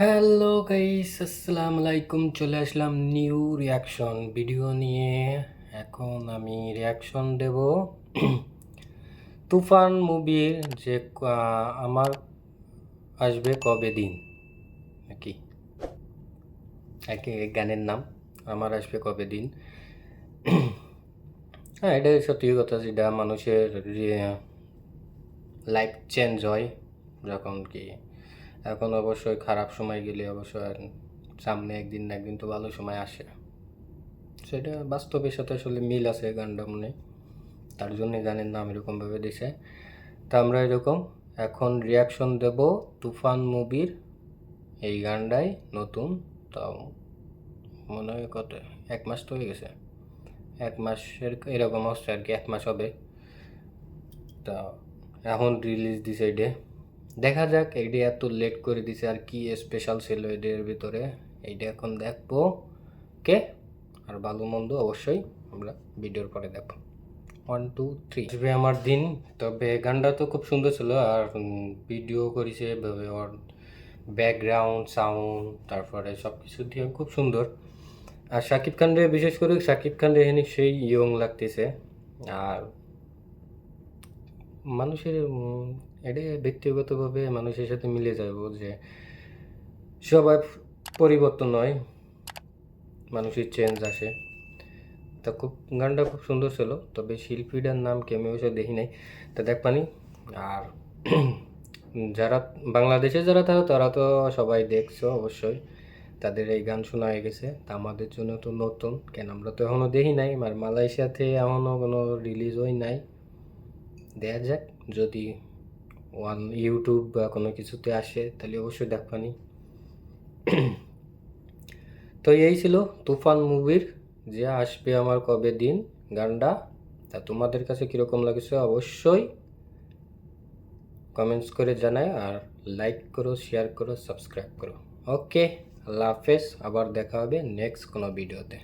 Hello guys আসসালামু আলাইকুম চলে আসলাম নিউ রিয়াকশন ভিডিও নিয়ে। এখন আমি রিয়াকশন দেব। তুফান মুভির যে আমার আসবে কবে দিন? নাকি? একই গানের নাম, আমার আসবে কবে দিন? হ্যাঁ এটা সত্যি কথা যেটা মানুষের লাইফ চেঞ্জ হয়, যখন কি এখন অবশ্যই খারাপ সময় গেলে অবশ্যই সামনে একদিন না একদিন তো ভালো সময় আসে। সেটা বাস্তবের সাথে আসলে মিল আছে গানটা মনে তার জন্য গানের নাম এরকমভাবে দিছে। তা আমরা এরকম এখন রিয়াকশন দেব তুফান মুভির এই গানটাই নতুন। তাও মনে হয় কত এক মাস তো হয়ে গেছে। এক মাসের এরকম হচ্ছে আর কি, এক মাস হবে। তা এখন রিলিজ দিছে এটা। দেখা যাক এইটা এত লেট করে দিছে আর কি স্পেশাল ছিল এদের ভিতরে। এইটা এখন দেখব। কে আর ভালো মন্দ অবশ্যই আমরা ভিডিওর পরে দেখব। ওয়ান টু থ্রি আসবে আমার দিন। তবে গানটা তো খুব সুন্দর ছিল আর ভিডিও করেছে ওর ব্যাকগ্রাউন্ড সাউন্ড তারপরে সব কিছু দিয়ে খুব সুন্দর। আর শাকিব খানরে বিশেষ করে শাকিব খানরে এখানে সেই ইয়ং লাগতেছে। আর মানুষের এটা ব্যক্তিগতভাবে মানুষের সাথে মিলে যাব যে সবাই পরিবর্তন হয়, মানুষের চেঞ্জ আসে। তা খুব, গানটা খুব সুন্দর ছিল, তবে শিল্পীটার নাম কেমন অবশ্য দেখি নাই। তা দেখ পানি, আর যারা বাংলাদেশে যারা থাকে, তারা তো সবাই দেখছ অবশ্যই, তাদের এই গান শোনা হয়ে গেছে। তা আমাদের জন্য তো নতুন, কেন আমরা তো এখনও দেখি নাই, আর মালয়েশিয়াতে এখনও কোনো রিলিজ হয় নাই। দেখা যাক, যদি ওয়ান ইউটিউব বা কোনো কিছুতে আসে, তাহলে অবশ্যই দেখবানি তো এই ছিল তুফান মুভির যে আসবে আমার কবে দিন, গানটা। তা তোমাদের কাছে কীরকম লাগছে অবশ্যই কমেন্টস করে জানায় আর লাইক করো শেয়ার করো সাবস্ক্রাইব করো। ওকে আল্লাহ হাফেজ, আবার দেখা হবে নেক্সট কোনো ভিডিওতে